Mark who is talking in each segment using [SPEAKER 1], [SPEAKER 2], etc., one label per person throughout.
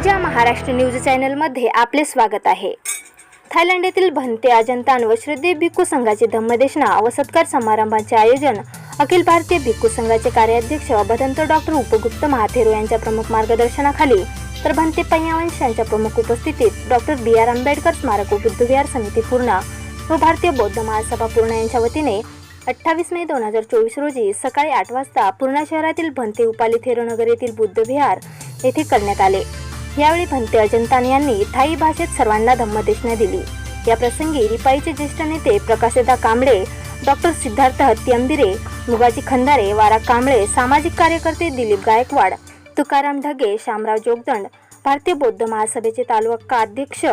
[SPEAKER 1] ऊर्जा महाराष्ट्र न्यूज चॅनलमध्ये आपले स्वागत आहे. थायलंड येथील भंते अजंतान व श्रद्धे भिक्खू संघाचे धम्मदेशना व सत्कार समारंभाचे आयोजन अखिल भारतीय भिक्खू संघाचे कार्याध्यक्ष भदंत डॉक्टर उपगुप्त महाथेरो यांच्या प्रमुख मार्गदर्शनाखाली तर भंते पय्यावंश यांच्या प्रमुख उपस्थितीत डॉक्टर बी आर आंबेडकर स्मारक व बुद्धविहार समिती पूर्णा व भारतीय बौद्ध महासभा पूर्णा यांच्या वतीने अठ्ठावीस मे दोन हजार चोवीस रोजी सकाळी आठ वाजता पूर्णा शहरातील भंते उपाली थेरोनगर येथील बुद्धविहार येथे करण्यात आले. यावेळी भंते अजंतान यांनी थाई भाषेत सर्वांना धम्मदेशना दिली. या प्रसंगी रिपाईचे ज्येष्ठ नेते प्रकाशदा कांबळे डॉक्टर सिद्धार्थ हत्ती मुगाजी खंदारे वारा कांबळे सामाजिक कार्यकर्ते दिलीप गायकवाड तुकाराम ढगे शामराव जोगदंड भारतीय बौद्ध महासभेचे तालुका अध्यक्ष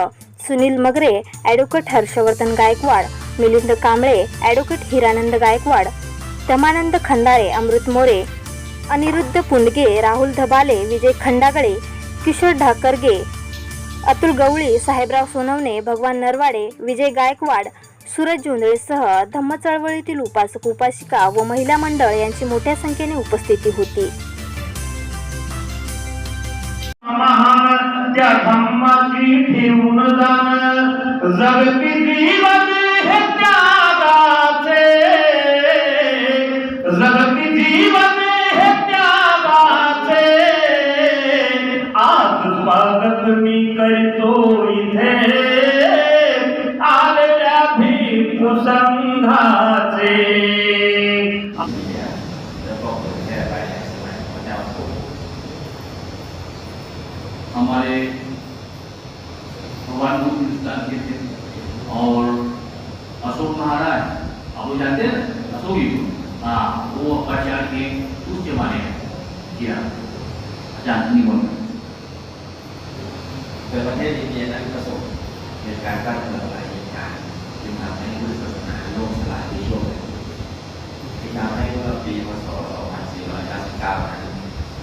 [SPEAKER 1] सुनील मगरे ॲडव्होकेट हर्षवर्धन गायकवाड मिलिंद कांबळे ॲडव्होकेट हिरानंद गायकवाड दमानंद खंदारे अमृत मोरे अनिरुद्ध पुंडगे राहुल धबाले विजय खंडागळे किशोर ढाकरगे अतुल गवळी साहेबराव सोनवणे भगवान नरवाडे विजय गायकवाड सूरज जोंधळेसह धम्म चळवळीतील उपासक उपासिका व महिला मंडळ यांची मोठ्या संख्येने उपस्थिती होती.
[SPEAKER 2] महान त्या धम्माची ठेवून जाण जगती
[SPEAKER 3] ศก हमारे भगवान बुद्ध हिंदुस्तान के थे और अशोक महाराज आप लोग जानते हैं ना अशोक ही हाँ वो आचार्य के उस जमाने में किया जानते नहीं बोल
[SPEAKER 4] โดยประเทศอินเดียนั้นประสบเหตุการณ์บ้านเมืองหลาย ทำให้พุทธศาสนาล่มสลายในช่วงหนึ่งที่ทำให้เมื่อปีพศ 2499 นั้น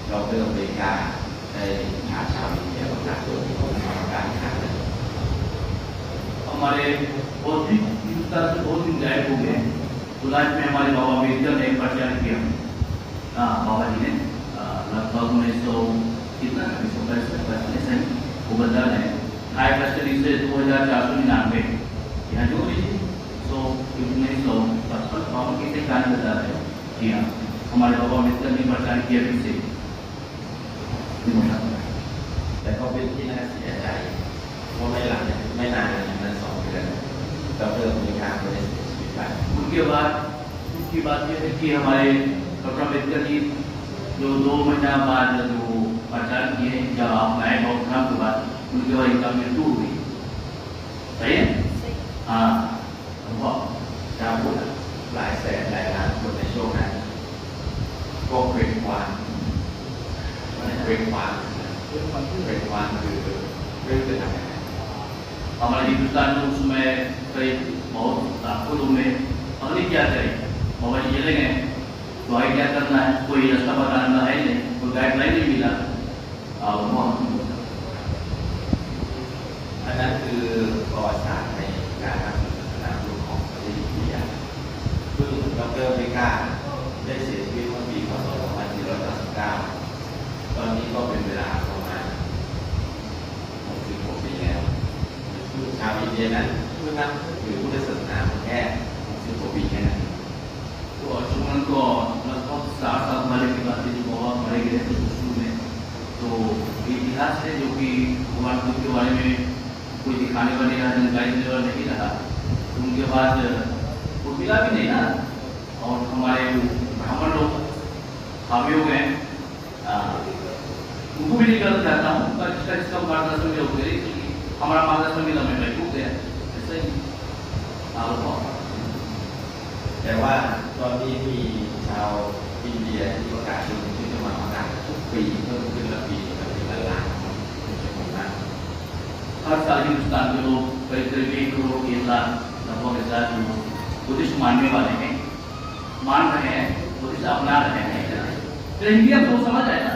[SPEAKER 4] ดรอเมริกาได้พาชาวอินเดียประกาศตัวที่ทำการค้า
[SPEAKER 3] हमारे बहुत दिन हिंदुस्तान से बहुत दिन गायब हो गए तो लास्ट में हमारे बाबा अम्बेडकर ने एक प्रचार किया हाँ बाबा जी ने आ, लगभग उन्नीस सौ कितना उन्नीस सौ पैंसठ पैंसठ से वो बदला है हाई कस्टडी से दो हजार चार सौ निन्यानवे यहाँ जो भी सो उन्नीस सौ पचपन बावन के थे गाने बता रहे जी हाँ हमारे बाबा अम्बेडकर ने प्रचार किया फिर से
[SPEAKER 4] แต่ก็เป็นที่น่าเสียใจเพราะไม่หลังไม่นานหลังนั้นสองเดือนดรอเมริกาก็ได้เสียชีวิตไป
[SPEAKER 3] उनके बाद उसकी बात यह है कि हमारे डॉक्टर अम्बेडकर जी जो दो महीना बाद जो प्रचार किए जब आप नए बहुत नाम के बाद उनके बाद इनका मृत्यु हो गई सही है हाँ बहुत
[SPEAKER 4] ชาวพุทธหลายแสนหลายล้านคนในช่วงนั้นก็เคว้งคว้างเคว้งคว้างเคว้งคว้างคือเรื่องจะทำยังไง
[SPEAKER 3] हमारे हिंदुस्तान में उस समय करीब बहुत लाखों लोग में हमने क्या करें बाबा जी चले गए तो आगे क्या करना है कोई रास्ता बताना है नहीं कोई गाइडलाइन नहीं मिला और
[SPEAKER 4] อนนี้ก็เป็นเวลาประมาณ 66 ปีแล้วชาวอินเดียนั้นเพิ่งนับถือพุทธศาสนาแค่66ปีแค่นั้น
[SPEAKER 3] तो अशोकन को लगभग साठ साल वाले के बाद जो बाबा मरे गए थे शुरू में तो इतिहास है जो कि भगवान बुद्ध के बारे में कोई दिखाने वाले या जानकारी देने वाला नहीं रहा तो उनके बाद वो मिला भी नहीं ना और हमारे ब्राह्मण लोग हावी हो गए आ, उनको भी नहीं गलत चाहता हूँ पर जिसका जिसका मार्गदर्शन मिला हो गया क्योंकि हमारा मार्गदर्शन मिला मैं बैठ हो गया ऐसा ही हाँ बताओ
[SPEAKER 4] แต่ว่าตอนนี้มีชาวอินเดียที่ประกาศลงชื่อจะมาประกาศทุกปีเพิ่มขึ้นละปีละปีละล้านคนเป็นจำนวนมาก
[SPEAKER 3] हर साल हिंदुस्तान के लोग करीब करीब एक करोड़ एक लाख लगभग ऐसा जो बुद्धिस्ट मानने वाले हैं मान रहे हैं बुद्धिस्ट अपना रहे हैं तो हिंदी हम तो समझ आए ना